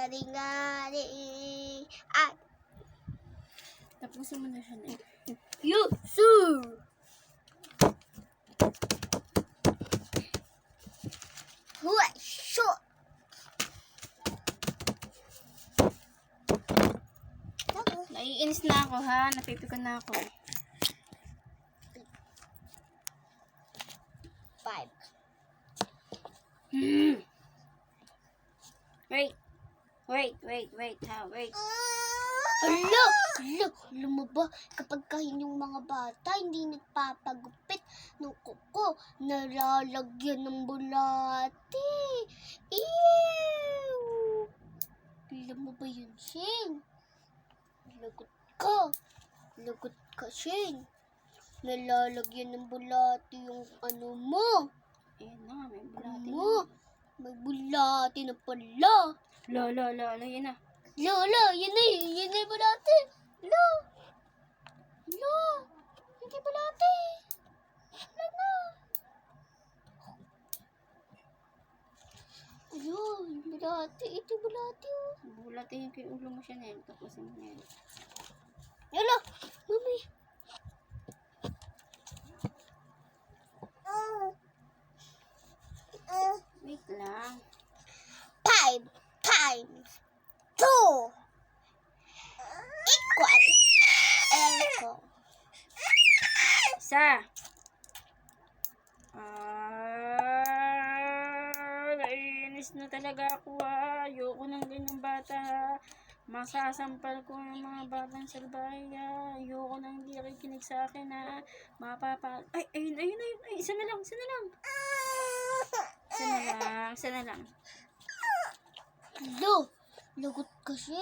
Ngari-ngari. Ay! Tapusin mo na siya na. You, sir! Huwa, shoot! Naiinis na ako ha. Napipikon na ako. Five. Hmm. Wait. Wait, wait, wait ha. Wait. Alo! Alo! Alam mo ba, kapag kahin yung mga bata, hindi nagpapagupit ng kuko, nalalagyan ng bulati. Ew! Alam mo ba yun, Shane? Lagot ka. Lagot ka, Shane. Nalalagyan ng bulati yung ano mo. Ayan na, may bulati Ano mo? May bulati na pala. Lo, lo, lo, ano yun ah? Lo, lo, yun na yun, yun na yung bulate. Lo, lo, hindi bulate. Lo, lo. Lo, bulate, ito bulate. Oh. Bulate yung kay ulo mo siya na yun, tapusin mo na yun. Lo, mami. Wait lang. Five times two equal equal. Isa. Ah, naiinis na talaga ako ha. Ayoko ng ganyang bata ha. Masasampal ko yung mga batang salbahe ha. Ayoko nang hindi nakikinig sa akin ha. Mapapa... Ay, ayun, ayun, ayun. Ay, isa na lang, isa na lang. Isa na lang, isa na lang. Lo, lagot kasi.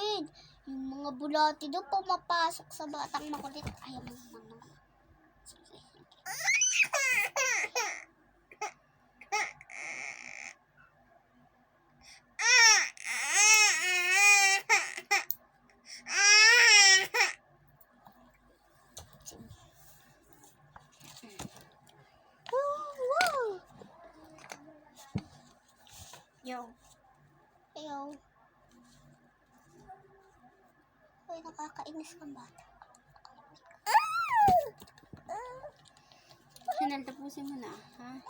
Yung mga bulati daw pumapasok sa batang makulit. Ayaw mo naman naman. Sige. Woo! Yo. Ayaw. Uy, nakakainis kang bata. Chanel, tapusin mo na, ha? Ano?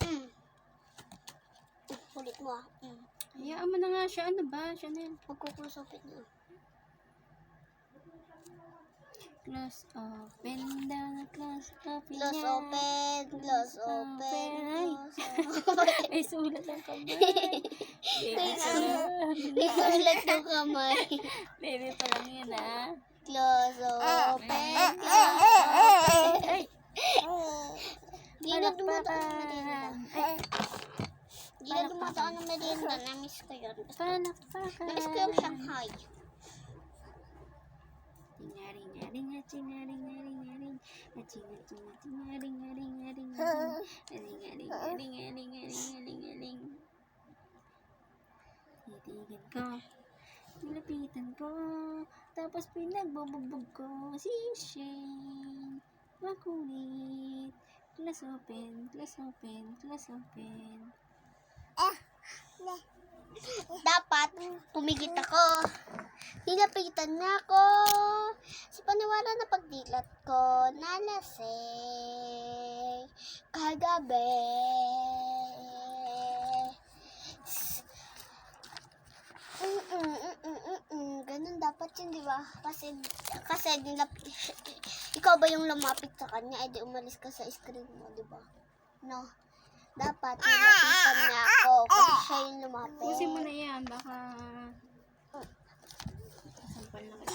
Mm. Ulit mo ah. Mm. Hayaan mo na nga siya. Ano ba, Chanel? Magkukusupit na. Close open down, close open Close yan. open, close open, Ay. close open. May sulat ang kamay. May May sulat yung kamay. Baby pa lang yun, ha? Close open, close open. Ay! Di na dumadaan ng merienda. Ay! Di na ng merienda. Namiss ko yun. Palakpakan! Namiss ko yung Shanghai. Titigan ko, nilapitan ko, tapos pinagbubugbog ko si Shane. Makulit. Class open, class open, class open. Dapat, pumigit ako. Nilapitan na ako. Sa paniwala na pagdilat ko, nalasing. Kagabi. Mm, mm, mm, mm, mm, mm. Ganun dapat yun, di ba? Kasi, kasi nilap ikaw ba yung lumapit sa kanya, edi umalis ka sa screen mo, di ba? No. Dapat nilapitan niya ako kasi siya yung lumapit. Pusin mo na yan, baka... রান্না হয়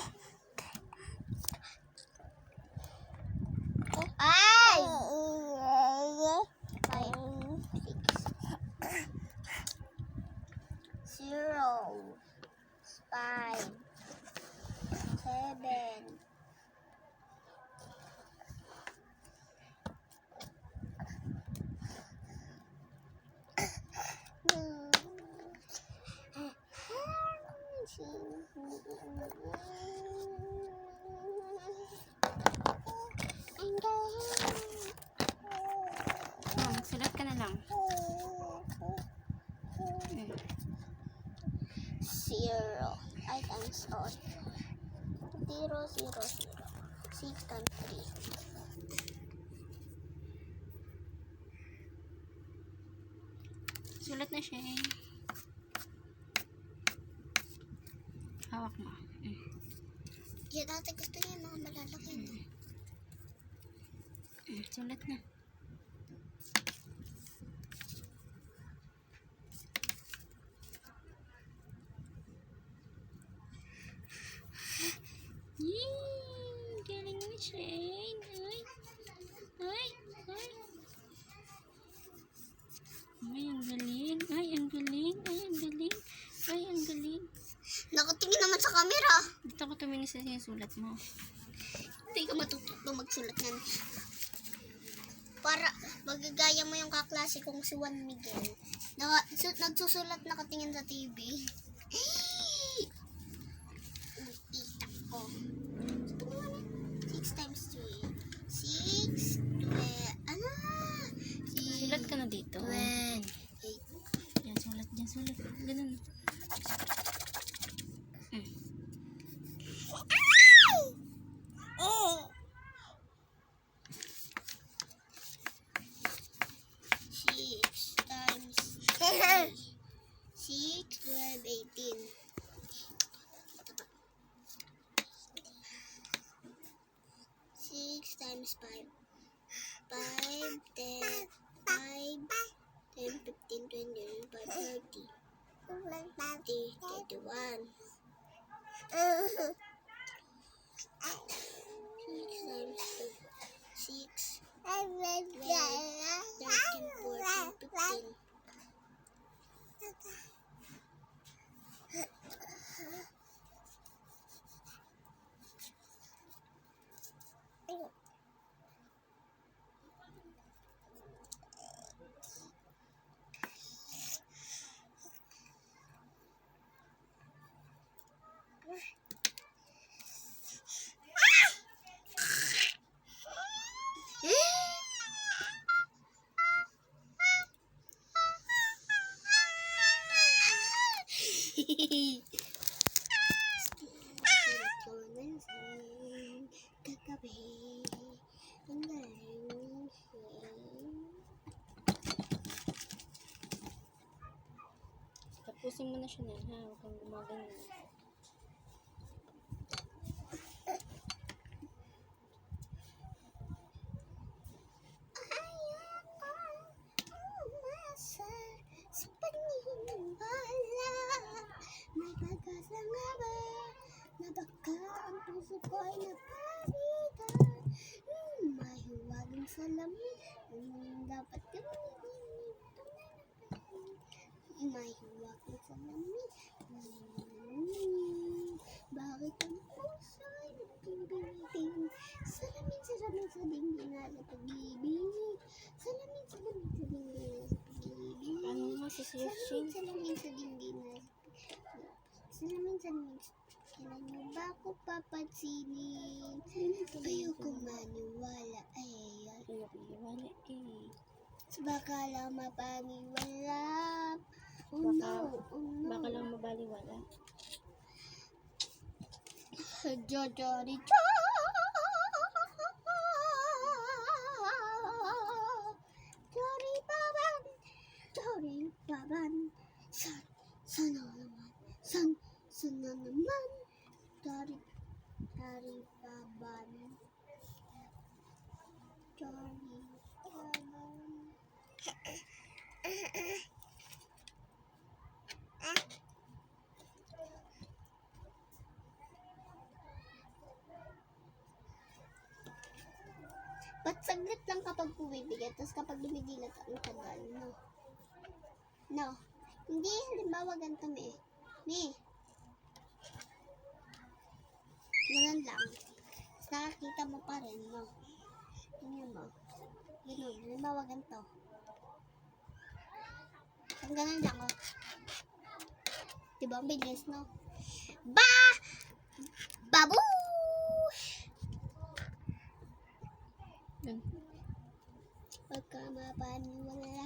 lang. Mm. Zero. I times all. Zero, zero, zero. Six times three. Sulat na siya eh. Hawak mo. Mm. Yeah, dati gusto niya mga malalaki. no? Mm, Sulat na. Yee! Galing mo, Shane. Ay! Ay! Ay! Ay, ang galing. Ay, ang galing. Ay, ang galing. Ay, ang galing. Nakatingin naman sa camera. Dito ko tumingin sa sinusulat mo. Hindi ka matututo magsulat nan. Para magagaya mo yung kaklase kong si Juan Miguel. Naka, su, nagsusulat nakatingin sa TV. Itak ko. Sulat. Ganun. Six times. Six, twelve, eighteen. Six times five. Five, ten, five, 10, 15, 20, 25, 30, 30, 31. Six times six. Kagabi, ang galing. Tapusin mo na siya na, ha? Huwag kang gumaganyan. umasa sa nga ba na baka ang puso ko ay napalitan Hmm, May salamin Anong dapat gawin? May huwaging salamin Hmm, Bakit ang puso ay nagbibiting Salamin, salamin sa dingding at pag-ibig. Salamin, salamin sa dingding at pag-ibig. Paano mo masasiyos, Salamin, salamin sa dingding at Salamin, salamin Kailan mo ba ako papansinin? Ayoko maniwala ay Ayoko iwala eh. Baka lang mapaniwala Oh Baka- no, oh no Baka lang mabaliwala. Jojori Jori kapag pumibigat, tapos kapag dumidilat ang tagal, no? No. Hindi, halimbawa ganito, me. Me. Ganun lang. Tapos nakakita mo pa rin, no? Ganyan mo. Ganun, halimbawa ganito. Ang ganun lang, oh. Diba, ang bilis, no? Ba! Babush! Bye bye.